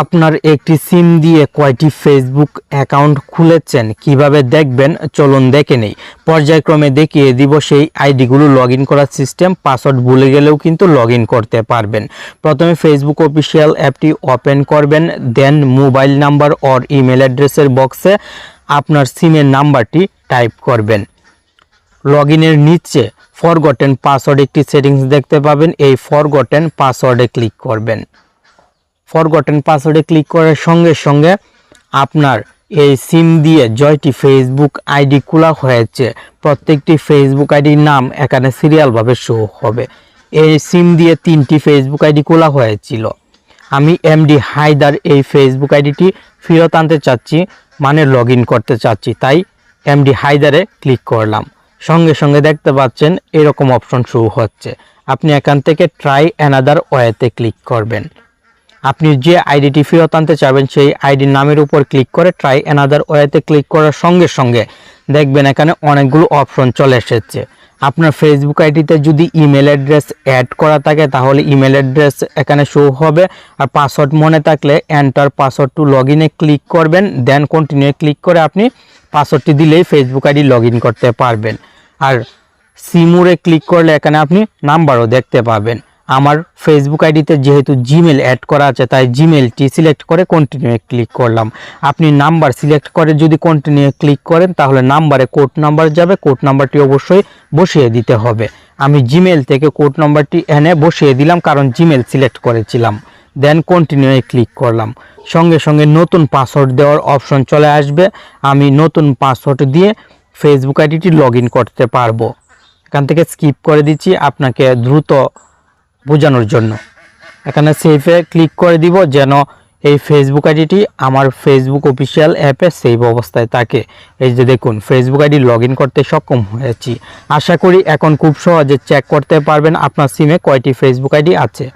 আপনার একটি সিম দিয়ে কয়টি ফেসবুক অ্যাকাউন্ট খুলেছেন, কীভাবে দেখবেন, চলুন দেখে নেই। পর্যায়ক্রমে দেখিয়ে দিব সেই আইডিগুলো লগ করার সিস্টেম পাসওয়ার্ড ভুলে গেলেও কিন্তু লগ করতে পারবেন। প্রথমে ফেসবুক অফিসিয়াল অ্যাপটি ওপেন করবেন then mobile number or email অ্যাড্রেসের বক্সে আপনার সিমের নাম্বারটি টাইপ করবেন। লগ নিচে ফরগটেন পাসওয়ার্ড একটি সেটিংস দেখতে পাবেন, এই ফরগটেন পাসওয়ার্ডে ক্লিক করবেন। ফরগটেন পাসওয়ার্ডে ক্লিক করার সঙ্গে সঙ্গে আপনার এই সিম দিয়ে জয়টি ফেসবুক আইডি খোলা হয়েছে। প্রত্যেকটি ফেসবুক আইডির নাম এখানে সিরিয়ালভাবে শো হবে। এই সিম দিয়ে তিনটি ফেসবুক আইডি খোলা হয়েছিল। আমি এমডি হায়দার এই ফেসবুক আইডিটি ফেরত আনতে চাচ্ছি মানে লগ করতে চাচ্ছি, তাই এমডি হায়দারে ক্লিক করলাম। সঙ্গে সঙ্গে দেখতে পাচ্ছেন এরকম অপশন শুরু হচ্ছে। আপনি এখান থেকে ট্রাই অ্যানাদার ওয়েতে ক্লিক করবেন। আপনি যে আইডিটি ফেরত আনতে চাইবেন, সেই আইডির নামের উপর ক্লিক করে ট্রাই অ্যানাদার ওয়েতে ক্লিক করার সঙ্গে সঙ্গে দেখবেন এখানে অনেকগুলো অপশন চলে এসেছে। আপনার ফেসবুক আইডিতে যদি ইমেল অ্যাড্রেস অ্যাড করা থাকে, তাহলে ইমেল অ্যাড্রেস এখানে শো হবে। আর পাসওয়ার্ড মনে থাকলে enter password to log click করবেন। দেন কন্টিনিউ ক্লিক করে আপনি পাসওয়ার্ডটি দিলেই ফেসবুক আইডি লগ করতে পারবেন। আর সিমুরে ক্লিক করলে এখানে আপনি নাম্বারও দেখতে পাবেন। আমার ফেসবুক আইডিতে যেহেতু জিমেল অ্যাড করা আছে, তাই জিমেলটি সিলেক্ট করে কন্টিনিউ ক্লিক করলাম। আপনি নাম্বার সিলেক্ট করে যদি কন্টিনিউ ক্লিক করেন, তাহলে নাম্বারে কোড নাম্বার যাবে। কোড নাম্বারটি অবশ্যই বসিয়ে দিতে হবে। আমি জিমেল থেকে কোড নাম্বারটি এনে বসিয়ে দিলাম, কারণ জিমেল সিলেক্ট করেছিলাম। দেন কন্টিনিউ ক্লিক করলাম। সঙ্গে সঙ্গে নতুন পাসওয়ার্ড দেওয়ার অপশন চলে আসবে। আমি নতুন পাসওয়ার্ড দিয়ে ফেসবুক আইডিটি লগ করতে পারব। এখান থেকে স্কিপ করে দিচ্ছি। আপনাকে দ্রুত বোঝানোর জন্য। এখানে সেভে ক্লিক করে দিব যেন এই ফেসবুক আইডিটি আমার ফেসবুক অফিসিয়াল অ্যাপে সেভ অবস্থায় থাকে। এই যে দেখুন ফেসবুক আইডি লগ করতে সক্ষম হয়েছি। আশা করি এখন খুব সহজে চেক করতে পারবেন। আপনার সিমে কয়টি ফেসবুক আইডি আছে?